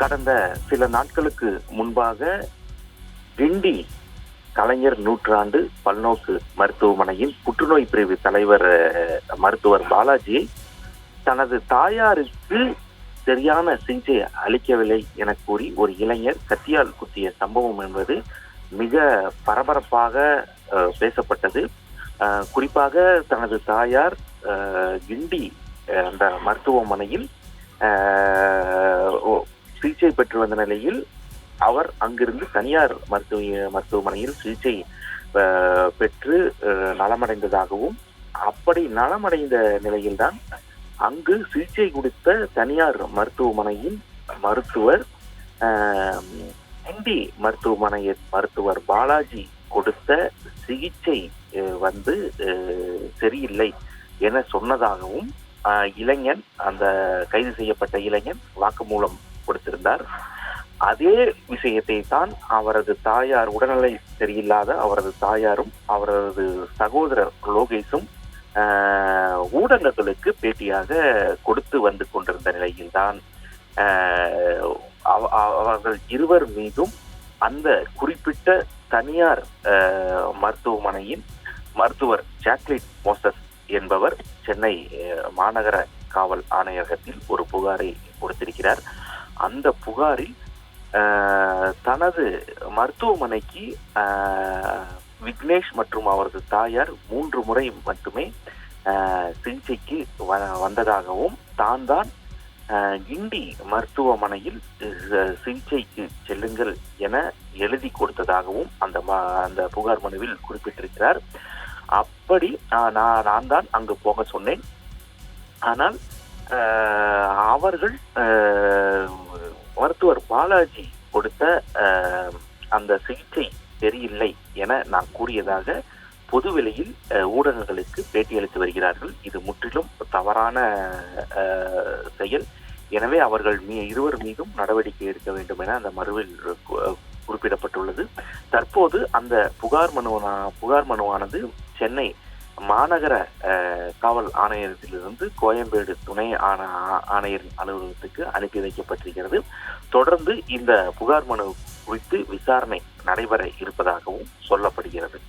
கடந்த சில நாட்களுக்கு முன்பாக கிண்டி கலைஞர் நூற்றாண்டு பல்நோக்கு மருத்துவமனையின் புற்றுநோய் பிரிவு தலைவர் மருத்துவர் பாலாஜியை தனது தாயாருக்கு சரியான சிகிச்சை அளிக்கவில்லை என கூறி ஒரு இளைஞர் கத்தியால் குத்திய சம்பவம் என்பது மிக பரபரப்பாக பேசப்பட்டது. குறிப்பாக தனது தாயார் கிண்டி அந்த மருத்துவமனையில் சிகிச்சை பெற்று வந்த நிலையில் அவர் அங்கிருந்து தனியார் மருத்துவ மருத்துவமனையில் சிகிச்சை பெற்று நலமடைந்ததாகவும் அப்படி நலமடைந்த நிலையில்தான் அங்கு சிகிச்சை கொடுத்த தனியார் மருத்துவமனையின் மருத்துவர் இந்தி மருத்துவமனைய மருத்துவர் பாலாஜி கொடுத்த சிகிச்சை வந்து சரியில்லை என சொன்னதாகவும் இளைஞன் அந்த கைது செய்யப்பட்ட இளைஞன் வாக்குமூலம் கொடுத்திருந்தார். அதே விஷயத்தை தான் அவரது தாயார் உடல்நிலை சரியில்லாத அவரது தாயாரும் அவரது சகோதரர் லோகேஷும் ஊடகங்களுக்கு பேட்டியாக கொடுத்து வந்து கொண்டிருந்த நிலையில்தான் அவ- அவர்கள் இருவர் மீதும் அந்த குறிப்பிட்ட தனியார் மருத்துவமனையின் மருத்துவர் ஜாக்லின் மோசஸ் என்பவர் சென்னை மாநகர காவல் ஆணையகத்தில் ஒரு புகாரை கொடுத்திருக்கிறார். அந்த புகாரில் தனது மருத்துவமனைக்கு விக்னேஷ் மற்றும் அவரது தாயார் மூன்று முறை மட்டுமே சிகிச்சைக்கு வ- வந்ததாகவும் தான் தான் கிண்டி மருத்துவமனையில் சிகிச்சைக்கு செல்லுங்கள் என எழுதி கொடுத்ததாகவும் அந்த ம- அந்த புகார் மனுவில் குறிப்பிட்டிருக்கிறார். அப்படி நான் நான் தான் அங்கு போக சொன்னேன். ஆனால் அவர்கள் மருத்துவர் பாலாஜி கொடுத்த அந்த சிகிச்சை சரியில்லை என நான் கூறியதாக பொதுவெளியில் அஹ், ஊடகங்களுக்கு பேட்டியளித்து வருகிறார்கள். இது முற்றிலும் தவறான செயல். எனவே அவர்கள் மீ இருவர் மீதும் நடவடிக்கை எடுக்க வேண்டும் என அந்த மறுவில் குறிப்பிடப்பட்டுள்ளது. தற்போது அந்த புகார் மனு புகார் மனுவானது சென்னை மாநகர காவல் ஆணையத்திலிருந்து கோயம்பேடு துணை ஆண ஆணையரின் அலுவலகத்துக்கு அனுப்பி வைக்கப்பட்டிருக்கிறது. தொடர்ந்து இந்த புகார் மனு குறித்து விசாரணை நடைபெற இருப்பதாகவும் சொல்லப்படுகிறது.